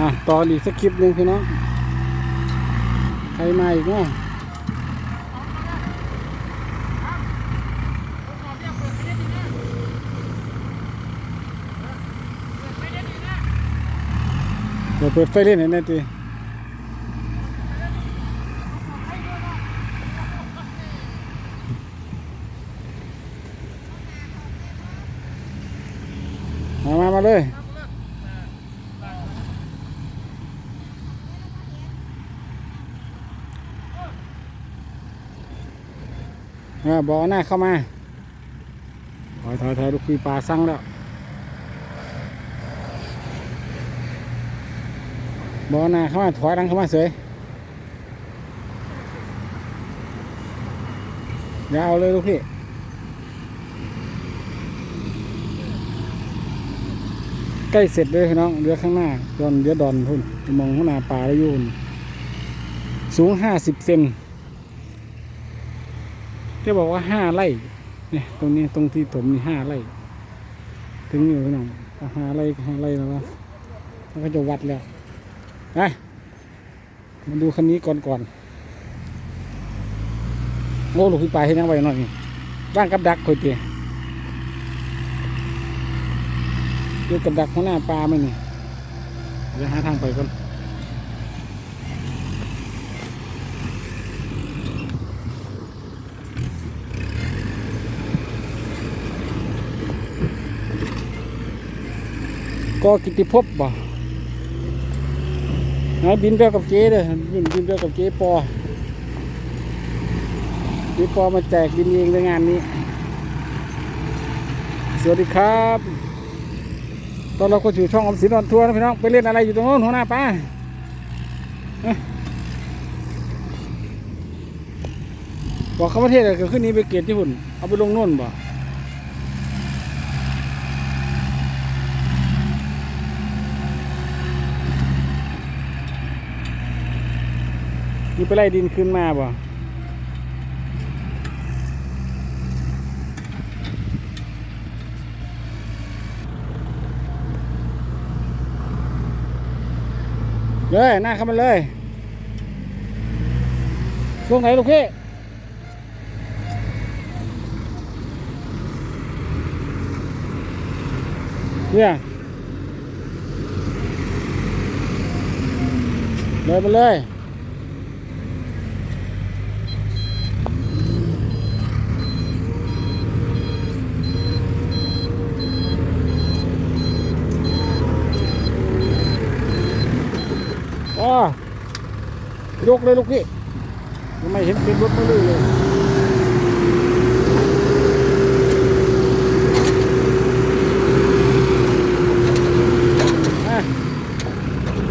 อะต่ออีกสักคลิปหนึ่งพี่น้องใครมาอีกเนาะเดี๋ยวเปิดไฟเล่นให้แน่ทีมามามาเลย บอหน้าเข้ามา ถอยถอยถอยลูกพีปลาสั่งแล้วบอหน้าเข้ามาถอยหลังเข้ามาเสยอย่าเอาเลยลูกพี่ใกล้เสร็จเลยน้องเรือข้างหน้าดอนเรือดอนพุ่นมองข้างหน้าปลาแล้วยุ่นสูงห้าสิบเซน ที่บอกว่าห้าไร่เนี่ยตรงนี้ตรงที่ถมมีห้าไร่ ถึงอยู่พี่น้องห้าไร่ห้าไร่แล้วนะแล้วก็จะวัดแล้วไปมาดูคันนี้ก่อนก่อนโอ้ลูกพี่ปให้นั่งไว้หน่อยนี่บ้านกับดักคอยเตี๋ยเกี่ยวกับดักของหน้าปลาไหมนี่เดี๋ยวหาทางไปก่อน ก็กิติภพบ่นบินไปกับเจ๊เลยบินบินไปกับเจ๊ปอเจ๊ปอมาแจกบินเองในงานนี้ สวัสดีครับ ตอนเราก็อยู่ช่องอมสินออนทัวร์นะพี่น้อง ไปเล่นอะไรอยู่ตรงโน้นหัวหน้าป้าบอกเขาประเทศอะไรเกิดขึ้นนี้ไปเกตที่หุ่นเอาไปลงโน่นบ่ นี่ไปไล่ดินขึ้นมาบ่เลยหน้าเข้ามาเลยช่วงไหนลูกพี่เนี่ยเลยมาเลย อ๋อ ยกเลยลูกพี่ไม่เห็นเป็นรถมาเลยเลย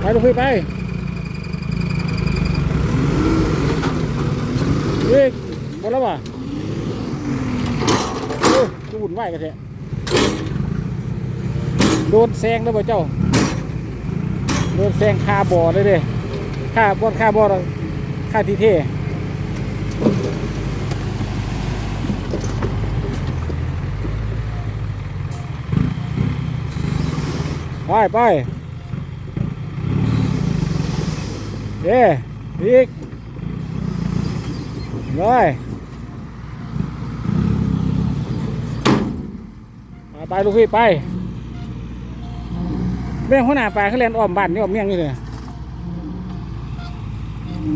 ไปลูกพี่ไปเฮ้ยหมดแล้วป่ะโอ้ยจะวุ่นวายกันเถอะโดนแซงแล้วป่ะเจ้าโดนแซงคาบ่อเลยเด้ ค่าบอดค่าบอดค่าที่เท่ไปไปเด้อีกเลยไปลูกพี่ไปเรื่องหัวหน้าปลาเขาเรียนอ้อมบ้านนี่อ้อมเมี่ยงนี่เลย เอ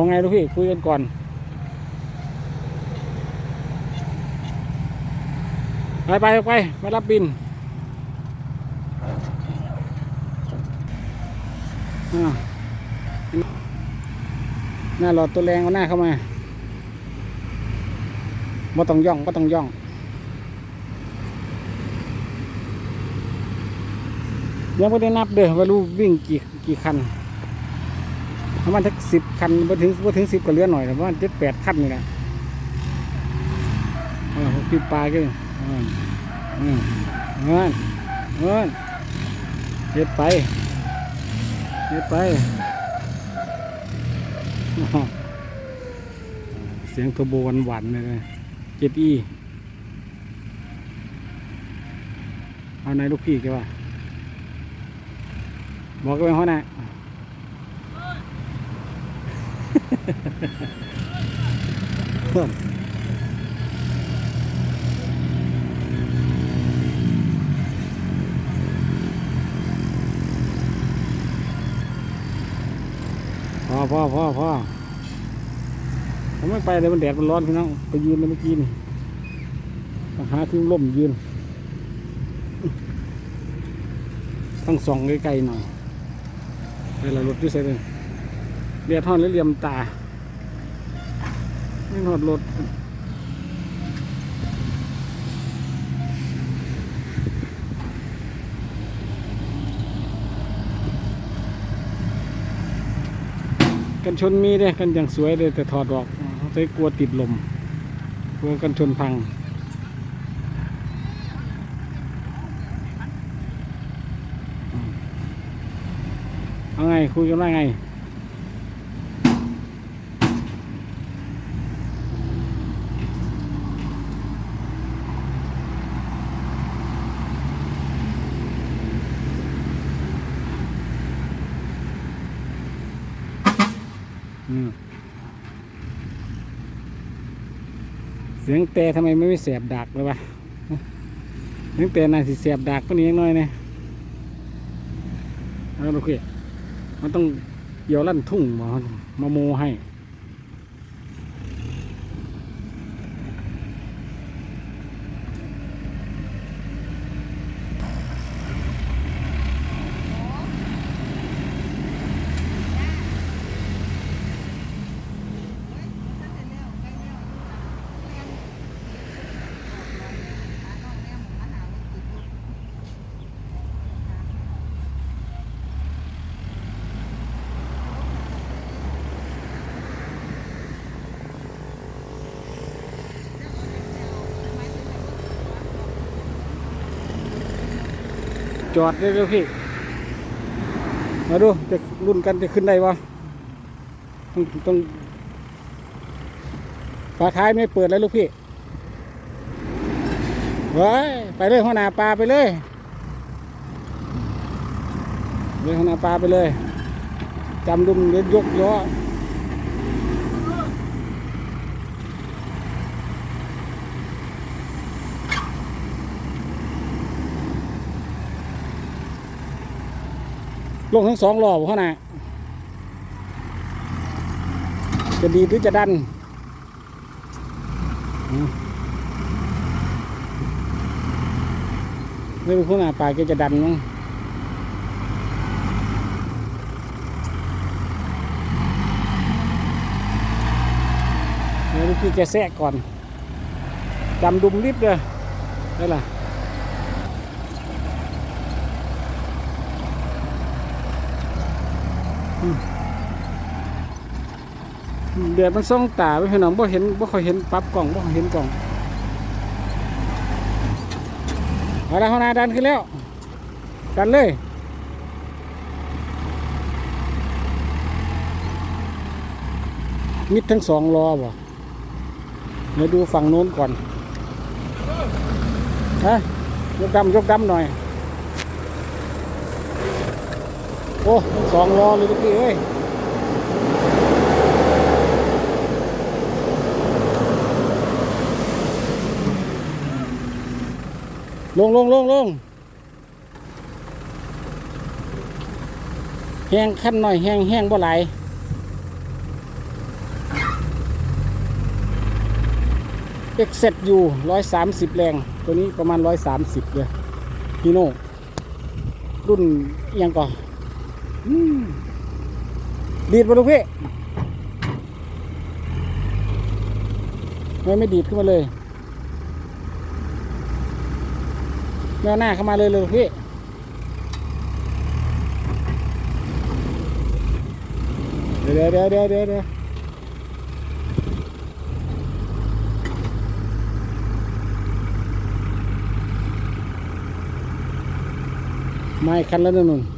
าไงลูกพี่ คุยกันก่อน ไปไปไปมารับบินอ่าหน้าหลอดตัวแรงเอาหน้าเข้ามา บ่ต้องย่องบ่ต้องย่องยังไม่ได้นับเด้อว่ารู้วิ่งกี่กี่คันประมาณทักสิบคันบ่ถึงบ่ถึงสิบก็เหลือหน่อยประมาณเจ็ดแปดคันนี่แหละพี่ปลาก็อือเงินเงินเฮ็ดไปเฮ็ดไปอ้าวสียงทอร์โบหวานเลย เจ็ดอีเอาไหนลูกพี่แกว่าบอกกันไปหัวหน้าเพิ่มพอพอพอพอ ผมไม่ไปเลยมันแดดมันร้อนพี่น้องไปยืนเลยเมื่อกี้นี่หาที่ร่มยืนต้องส่องไกลๆหน่อยไปละรถด้วยใส่เลยเรียท่อนแล้วเหลี่ยมตาไม่หอดรถกันชนมีเด้กันอย่างสวยเลยแต่ถอดออก ใช้กลัวติดลมกลัวกันชนพัง เอาไงคุยกันว่าไงอืม สียงแต่ทำไมไม่ไปเสียบดักเลยวะเสียงแต่น่าสิเสียบดักก็นี้ยังน้อยเนี่ยเอาโอเคมันต้องเกี่ยวลั่นทุ่งมามาโมให้ จอดได้เลยพี่ มาดูจะรุ่นกันจะขึ้นได้ปะต้องต้องฝาท้ายไม่เปิดแล้วลูกพี่เฮ้ยไปเลยหัวหน้าปลาไปเลยเลยหัวหน้าปลาไปเลยจำดุมเดี๋ยวยก ลงทั้งสองล้อบ่หัวหน้าจะดีหรือจะดันไม่รู้หัวหน้าปลาแกจะดันมั้งเดี๋ยวลูกพี่แกแทรกก่อนจำดุมริบเลยได้ล่ะ เดือดมันส่องตาไปพี่น้องบ่เห็นบ่ค่อยเห็นปรับกล่องบ่ค่อยเห็นกล่องเอาละข้านาดันขึ้นแล้ว ดันเลยมิดทั้งสองล้อบ่เดี๋ยวดูฝั่งโน้นก่อนฮะยกดำยกดำหน่อย โอ้สองล้อเลยทุกทีเอ้ยลงลงลงลงแห้งขั้นหน่อยแห้งแห้งบ่ไหลเอ็กเซ็ตอยู่ร้อยสามสิบแรง ตัวนี้ประมาณร้อยสามสิบเลยฮีโน่รุ่นเอียงก่อน ดีดมาดูพี่ไม่ไม่ดีดขึ้นมาเลยแนวหน้าเข้ามาเลยเลยพี่เดี๋ยวเดี๋ยวเดี๋ยวเดี๋ยวเดี๋ยวไม่คันแล้วนุ่น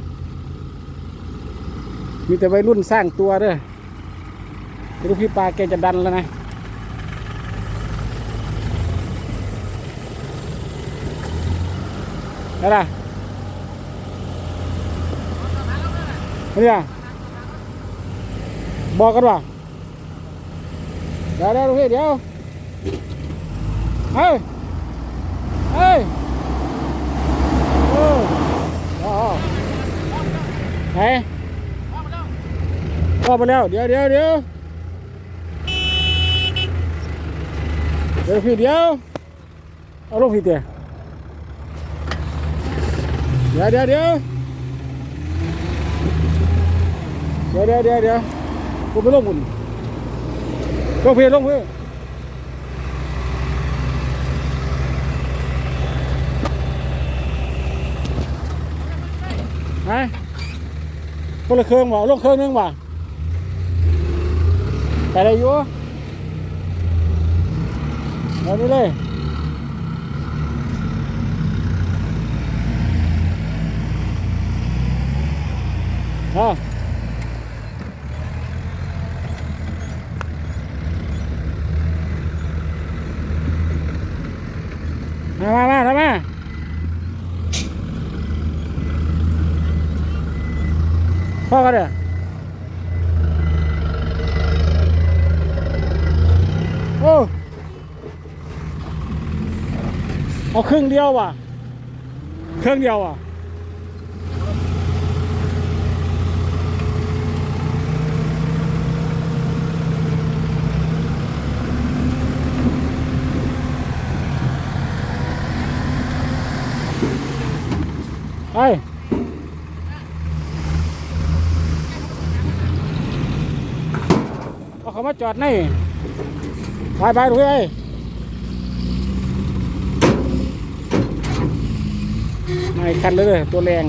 มีแต่วัยรุ่นสร้างตัวด้วอลูกพี่ปลาแกจะดันแล้วนะอะไรนี่อบอกกันว่าเดี๋ยวเดี๋ยวลูกเดี๋ยวเฮ้ยเฮ้ย อไปแล้วเดี๋ยวเดี๋ยวเดี๋ยวเดี๋ยวพี่เดี๋ยวเอาลูกพี่เตะเดี๋ยวเดี๋ยวเดี๋ยวเดี๋ยวเดี๋ยวเดี๋ยวเดี๋ยวกูไปลงบุญลงพี่ลงพี่ไหนคนละเครื่องบ่ะลงเครื่องนึงบ่ไปได้อยู่เอานี่เลยอะ มามามาทำมาพ่อกันเด้อ โอ้เอาครึ่งเดียวว่ะครึ่งเดียวอะไปเอาเขามาจอดใน ไปไปดูไปไม่คันเลยเลยตัวแรง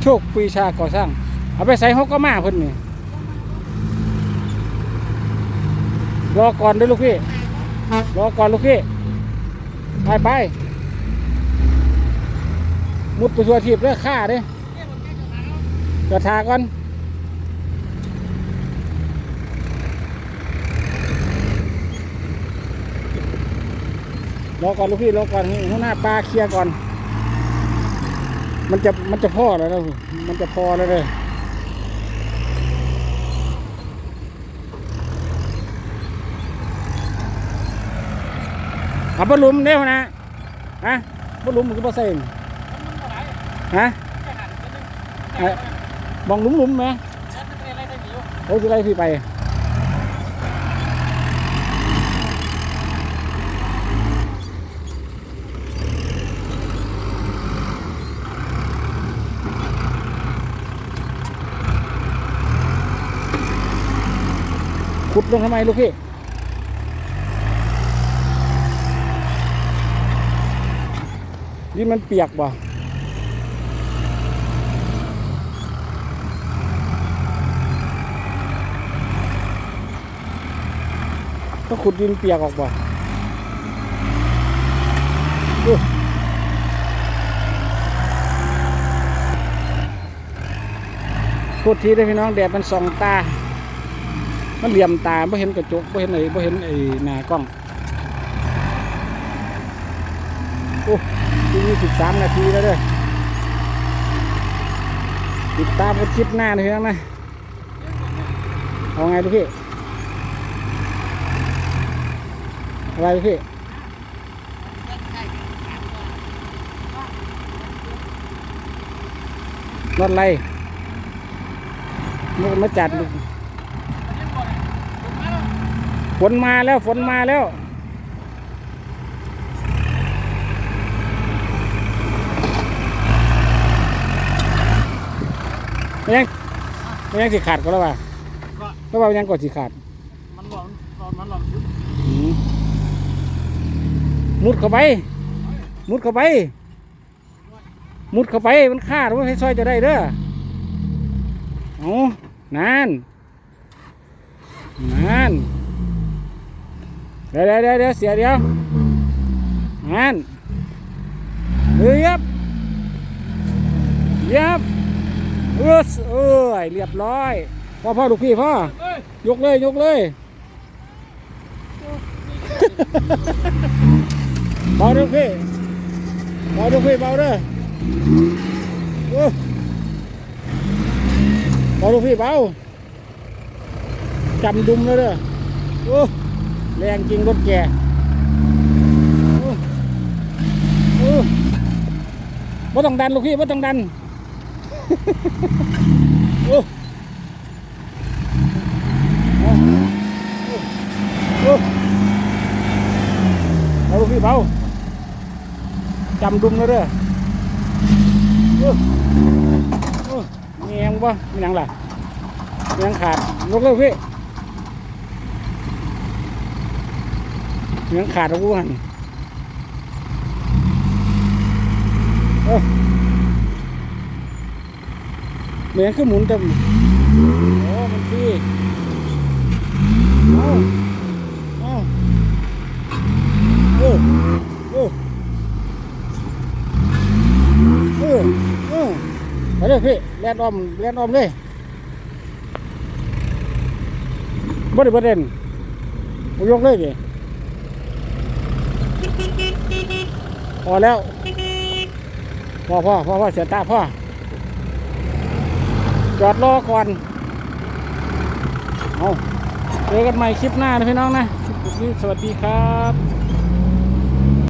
โชคปีชาก่อสร้าง เอาไปใส่ฮอกก็มาเพิ่นนี่รอก่อนด้วยลูกพี่ รอก่อนลูกพี่ ไปไปมุดไปชัวทีบเด้อฆ่าเด้จอดทาก่อน รอก่อนลูกพี่รอก่อนหัวหน้าปลาเคลียร์ก่อน มันจะมันจะพอแล้วนะมันจะพอแล้วเลยเอาปลาหลุมเด้วนะฮะปลาหลุมมันก็ปลาเส้นฮะเอ้ยมองหลุมหลุมๆไหมโอ้ยจะไล่พี่ไป ขุดลงทำไมลูกพี่นี่มันเปียกว่ะก็ขุดดินเปียกออกว่ะดูขุดทีได้พี่น้องแดดมันส่องตา มันเหลี่ยมตาไม่เห็นกระจกไม่เห็นไอ้ไม่เห็นไอ้หน้ากล้องโอ้ทีนี้สิบสามนาทีแล้วเด้อติดตามกันคลิปหน้าเลยนะนะเอาไงลูกพี่อะไรลูกพี่รถอะไรมันมาจัดลูก ฝนมาแล้วฝนมาแล้วไม่ยังไม่ยังสิขาดก็แล้วว่าก็ว่ายังกดสิขาด มันหลอนหลอนมันหลอนชุดอืมมุดเข้าไป มุดเข้าไป มุดเข้าไปมันขาดว่าให้ซอยจะได้เด้อเอานานนาน เดี๋ยวเดี๋ยวเดี๋ยวเสียเดี๋ยวนั่นเฮ้ยยับยับเออเอ้ยเรียบร้อยพ่อพ่อลูกพี่พ่อยกเลยยกเลยพอลูกพี่เบาลูกพี่เบาเด้อเบาลูกพี่เบาจำดุมเลยเด้อโอ้ แรงจริงรถแกโอ้โอ้บ่ต้องดันลูกพี่บ่ต้องดันโอ้เอาลูกพี่เบาจำดุมเลยเด้อเงี้ยงบ่มีหยังล่ะยังขาดยกเลยพี่มีห ยังขาดแล้วกูหันเหมือนคือหมุนเต็มโอ้มันพี่เอาเอาเออเออเออเออไปเลยพี่แลนออมแลนออมเลยบ่ได้บ่เด่นยกเลยดิพ อแล้วพอพ่อพ่อพ่อเสียตาพ่อจอดรอก่อนเอาเจอกันใหม่คลิปหน้านะพี่น้องนะ สวัสดีครับ